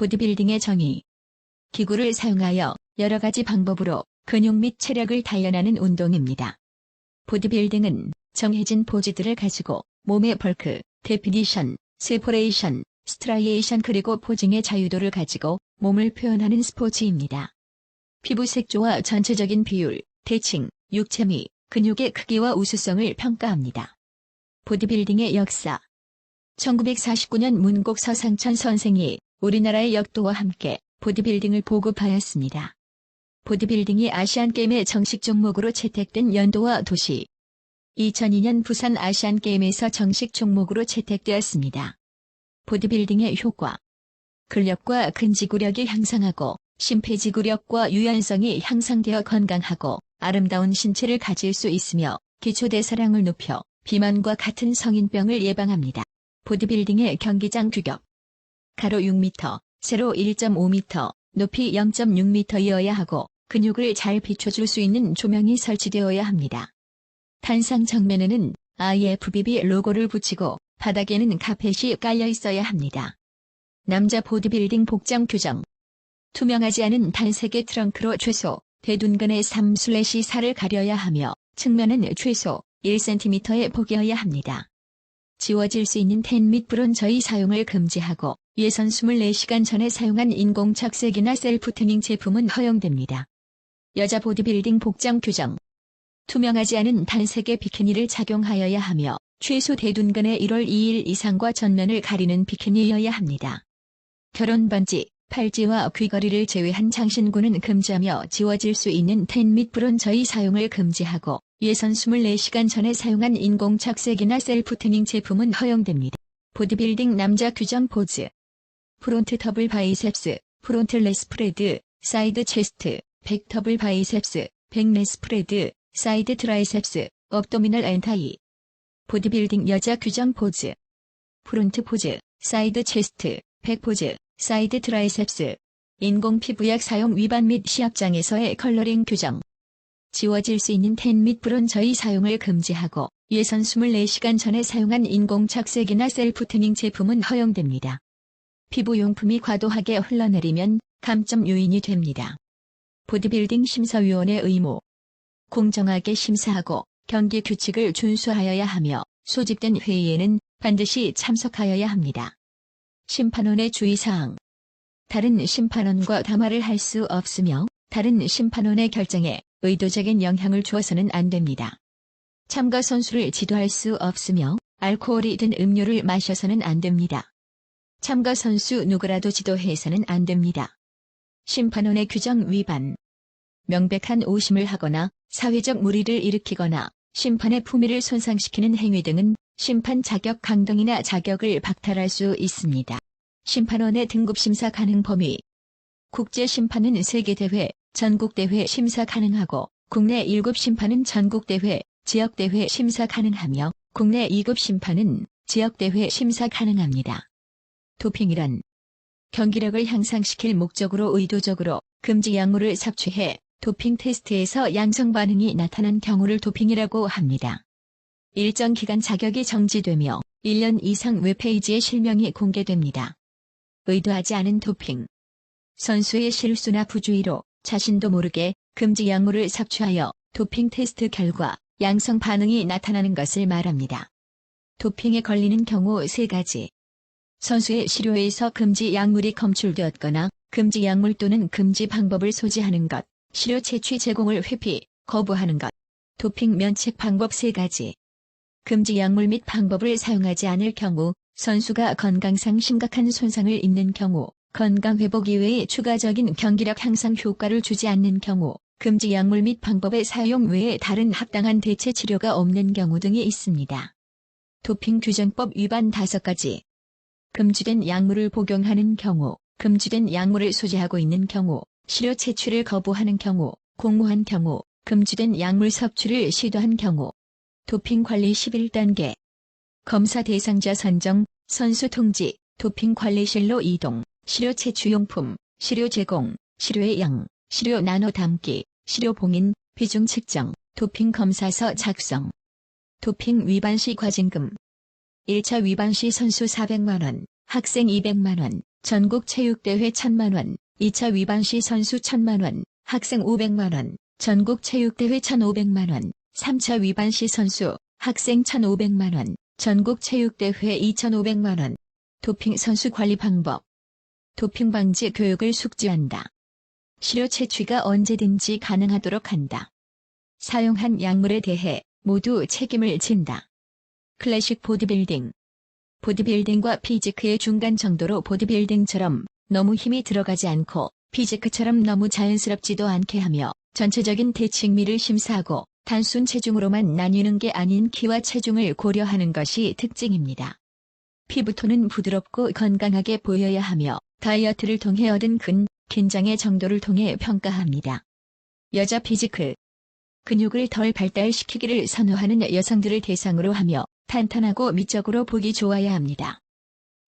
보디빌딩의 정의. 기구를 사용하여 여러 가지 방법으로 근육 및 체력을 단련하는 운동입니다. 보디빌딩은 정해진 포즈들을 가지고 몸의 벌크, 데피니션, 세포레이션, 스트라이에이션 그리고 포징의 자유도를 가지고 몸을 표현하는 스포츠입니다. 피부 색조와 전체적인 비율, 대칭, 육체미, 근육의 크기와 우수성을 평가합니다. 보디빌딩의 역사 1949년 문곡 서상천 선생이 우리나라의 역도와 함께 보디빌딩을 보급하였습니다. 보디빌딩이 아시안게임의 정식 종목으로 채택된 연도와 도시 2002년 부산 아시안게임에서 정식 종목으로 채택되었습니다. 보디빌딩의 효과 근력과 근지구력이 향상하고 심폐지구력과 유연성이 향상되어 건강하고 아름다운 신체를 가질 수 있으며 기초대사량을 높여 비만과 같은 성인병을 예방합니다. 보디빌딩의 경기장 규격 가로 6m, 세로 1.5m, 높이 0.6m이어야 하고 근육을 잘 비춰줄 수 있는 조명이 설치되어야 합니다. 탄상 정면에는 IFBB 로고를 붙이고 바닥에는 카펫이 깔려 있어야 합니다. 남자 보디빌딩 복장 규정 투명하지 않은 단색의 트렁크로 최소 대둔근의 3-4를 가려야 하며 측면은 최소 1cm의 폭이어야 합니다. 지워질 수 있는 텐 및 브론저의 사용을 금지하고 예선 24시간 전에 사용한 인공 착색이나 셀프 태닝 제품은 허용됩니다. 여자 보디빌딩 복장 규정 투명하지 않은 단색의 비키니를 착용하여야 하며 최소 대둔근의 1월 2일 이상과 전면을 가리는 비키니여야 합니다. 결혼 반지, 팔찌와 귀걸이를 제외한 장신구는 금지하며 지워질 수 있는 텐 및 브론저의 사용을 금지하고 예선 24시간 전에 사용한 인공 착색이나 셀프 태닝 제품은 허용됩니다. 보디빌딩 남자 규정 포즈 프론트 더블 바이셉스, 프론트 레스프레드, 사이드 체스트, 백 더블 바이셉스, 백 레스프레드, 사이드 트라이셉스, 업도미널 엔타이. 보디빌딩 여자 규정 포즈. 프론트 포즈, 사이드 체스트, 백 포즈, 사이드 트라이셉스. 인공 피부약 사용 위반 및 시합장에서의 컬러링 규정. 지워질 수 있는 텐 및 브론저의 사용을 금지하고 예선 24시간 전에 사용한 인공 착색이나 셀프 태닝 제품은 허용됩니다. 피부용품이 과도하게 흘러내리면 감점 요인이 됩니다. 보디빌딩 심사위원회 의무 공정하게 심사하고 경기 규칙을 준수하여야 하며 소집된 회의에는 반드시 참석하여야 합니다. 심판원의 주의사항 다른 심판원과 담화를 할 수 없으며 다른 심판원의 결정에 의도적인 영향을 주어서는 안 됩니다. 참가 선수를 지도할 수 없으며 알코올이 든 음료를 마셔서는 안 됩니다. 참가 선수 누구라도 지도해서는 안 됩니다. 심판원의 규정 위반 명백한 오심을 하거나 사회적 무리를 일으키거나 심판의 품위를 손상시키는 행위 등은 심판 자격 강등이나 자격을 박탈할 수 있습니다. 심판원의 등급 심사 가능 범위 국제 심판은 세계대회, 전국대회 심사 가능하고 국내 1급 심판은 전국대회, 지역대회 심사 가능하며 국내 2급 심판은 지역대회 심사 가능합니다. 도핑이란 경기력을 향상시킬 목적으로 의도적으로 금지 약물을 섭취해 도핑 테스트에서 양성 반응이 나타난 경우를 도핑이라고 합니다. 일정 기간 자격이 정지되며 1년 이상 웹페이지에 실명이 공개됩니다. 의도하지 않은 도핑 선수의 실수나 부주의로 자신도 모르게 금지 약물을 섭취하여 도핑 테스트 결과 양성 반응이 나타나는 것을 말합니다. 도핑에 걸리는 경우 세 가지. 선수의 시료에서 금지 약물이 검출되었거나 금지 약물 또는 금지 방법을 소지하는 것, 시료 채취 제공을 회피, 거부하는 것. 도핑 면책 방법 세 가지. 금지 약물 및 방법을 사용하지 않을 경우 선수가 건강상 심각한 손상을 입는 경우 건강 회복 이외에 추가적인 경기력 향상 효과를 주지 않는 경우, 금지 약물 및 방법의 사용 외에 다른 합당한 대체 치료가 없는 경우 등이 있습니다. 도핑 규정법 위반 5가지 금지된 약물을 복용하는 경우, 금지된 약물을 소지하고 있는 경우, 치료 채취를 거부하는 경우, 공모한 경우, 금지된 약물 섭취를 시도한 경우, 도핑 관리 11단계 검사 대상자 선정, 선수 통지, 도핑 관리실로 이동, 시료 채취 용품, 시료 제공, 시료의 양, 시료 나눠 담기, 시료 봉인, 비중 측정, 도핑 검사서 작성. 도핑 위반 시 과징금. 1차 위반 시 선수 400만원, 학생 200만원, 전국 체육대회 1000만원, 2차 위반 시 선수 1000만원, 학생 500만원, 전국 체육대회 1500만원, 3차 위반 시 선수, 학생 1500만원, 전국 체육대회 2500만원. 도핑 선수 관리 방법. 도핑 방지 교육을 숙지한다. 시료 채취가 언제든지 가능하도록 한다. 사용한 약물에 대해 모두 책임을 진다. 클래식 보디빌딩. 보디빌딩과 피지크의 중간 정도로 보디빌딩처럼 너무 힘이 들어가지 않고 피지크처럼 너무 자연스럽지도 않게 하며 전체적인 대칭미를 심사하고 단순 체중으로만 나뉘는 게 아닌 키와 체중을 고려하는 것이 특징입니다. 피부톤은 부드럽고 건강하게 보여야 하며 다이어트를 통해 얻은 근, 긴장의 정도를 통해 평가합니다. 여자 피지크 근육을 덜 발달시키기를 선호하는 여성들을 대상으로 하며 탄탄하고 미적으로 보기 좋아야 합니다.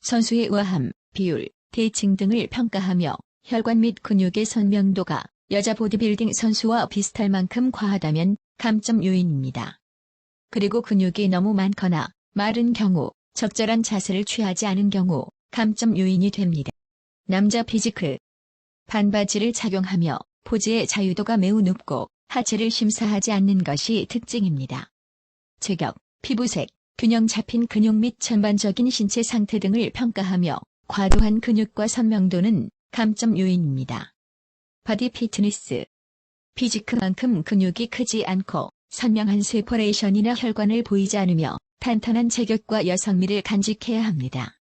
선수의 우아함, 비율, 대칭 등을 평가하며 혈관 및 근육의 선명도가 여자 보디빌딩 선수와 비슷할 만큼 과하다면 감점 요인입니다. 그리고 근육이 너무 많거나 마른 경우, 적절한 자세를 취하지 않은 경우 감점 요인이 됩니다. 남자 피지크 반바지를 착용하며 포즈의 자유도가 매우 높고 하체를 심사하지 않는 것이 특징입니다. 체격, 피부색, 균형 잡힌 근육 및 전반적인 신체 상태 등을 평가하며 과도한 근육과 선명도는 감점 요인입니다. 바디 피트니스 피지크만큼 근육이 크지 않고 선명한 세퍼레이션이나 혈관을 보이지 않으며 탄탄한 체격과 여성미를 간직해야 합니다.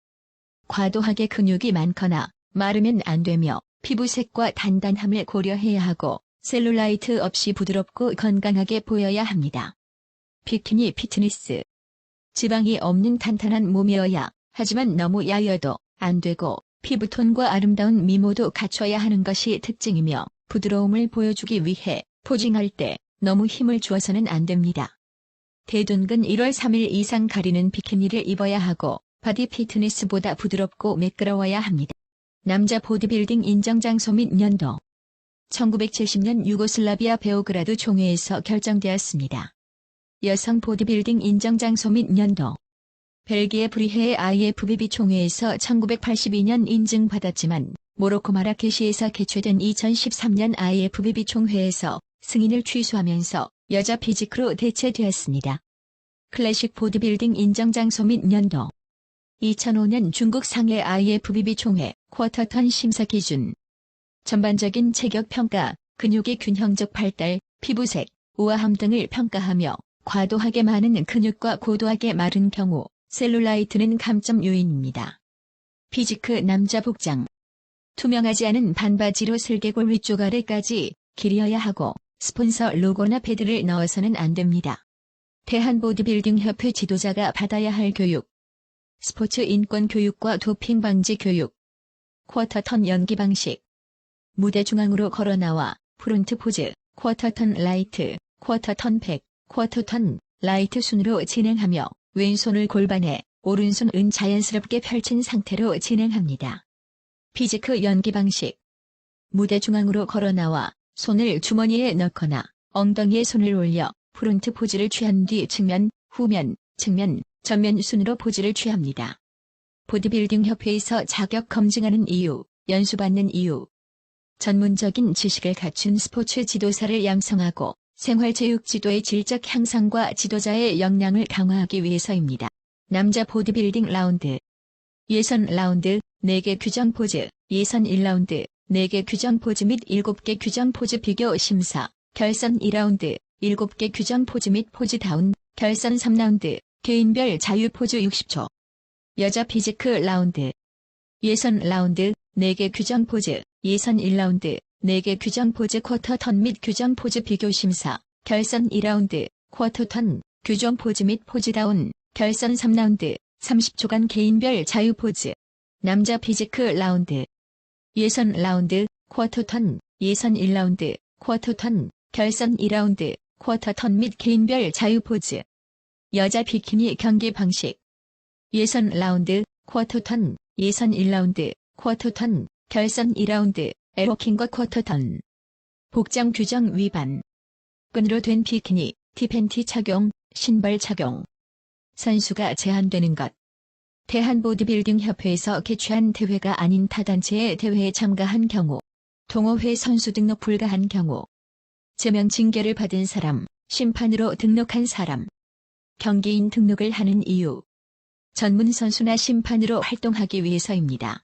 과도하게 근육이 많거나 마르면 안 되며 피부색과 단단함을 고려해야 하고 셀룰라이트 없이 부드럽고 건강하게 보여야 합니다. 비키니 피트니스 지방이 없는 탄탄한 몸이어야 하지만 너무 야여도 안 되고 피부톤과 아름다운 미모도 갖춰야 하는 것이 특징이며 부드러움을 보여주기 위해 포징할 때 너무 힘을 주어서는 안 됩니다. 대둔근 1월 3일 이상 가리는 비키니를 입어야 하고 바디 피트니스보다 부드럽고 매끄러워야 합니다. 남자 보디빌딩 인정장소 및 년도 1970년 유고슬라비아 베오그라드 총회에서 결정되었습니다. 여성 보디빌딩 인정 장소 및 년도. 벨기에 브리헤의 IFBB 총회에서 1982년 인증받았지만 모로코 마라케시에서 개최된 2013년 IFBB 총회에서 승인을 취소하면서 여자 피지크로 대체되었습니다. 클래식 보드빌딩 인정 장소 및 년도. 2005년 중국 상해 IFBB 총회 쿼터턴 심사 기준. 전반적인 체격 평가, 근육의 균형적 발달, 피부색, 우아함 등을 평가하며 과도하게 많은 근육과 고도하게 마른 경우 셀룰라이트는 감점 요인입니다. 피지크 남자 복장. 투명하지 않은 반바지로 슬개골 위쪽 아래까지 길이어야 하고 스폰서 로고나 패드를 넣어서는 안 됩니다. 대한보디빌딩협회 지도자가 받아야 할 교육. 스포츠 인권 교육과 도핑 방지 교육. 쿼터턴 연기 방식. 무대 중앙으로 걸어 나와 프론트 포즈. 쿼터턴 라이트 쿼터턴 백 쿼터턴 라이트 순으로 진행하며 왼손을 골반에 오른손은 자연스럽게 펼친 상태로 진행합니다. 피지크 연기 방식 무대 중앙으로 걸어 나와 손을 주머니에 넣거나 엉덩이에 손을 올려 프론트 포즈를 취한 뒤 측면, 후면, 측면, 전면 순으로 포즈를 취합니다. 보디빌딩 협회에서 자격 검증하는 이유, 연수받는 이유 전문적인 지식을 갖춘 스포츠 지도사를 양성하고 생활체육 지도의 질적 향상과 지도자의 역량을 강화하기 위해서입니다. 남자 보디빌딩 라운드. 예선 라운드 4개 규정 포즈. 예선 1라운드 4개 규정 포즈 및 7개 규정 포즈 비교 심사. 결선 2라운드 7개 규정 포즈 및 포즈 다운. 결선 3라운드 개인별 자유 포즈 60초. 여자 피지크 라운드. 예선 라운드 4개 규정 포즈. 예선 1라운드 4개 규정 포즈 쿼터 턴 및 규정 포즈 비교 심사, 결선 2라운드, 쿼터 턴, 규정 포즈 및 포즈 다운, 결선 3라운드, 30초간 개인별 자유 포즈. 남자 피지크 라운드. 예선 라운드, 쿼터 턴, 예선 1라운드, 쿼터 턴, 결선 2라운드, 쿼터 턴 및 개인별 자유 포즈. 여자 비키니 경기 방식. 예선 라운드, 쿼터 턴, 예선 1라운드, 쿼터 턴, 결선 2라운드, 에로킹과 쿼터턴. 복장 규정 위반. 끈으로 된 비키니, 티팬티 착용, 신발 착용. 선수가 제한되는 것. 대한보디빌딩 협회에서 개최한 대회가 아닌 타 단체의 대회에 참가한 경우, 동호회 선수 등록 불가한 경우, 제명 징계를 받은 사람, 심판으로 등록한 사람, 경기인 등록을 하는 이유, 전문 선수나 심판으로 활동하기 위해서입니다.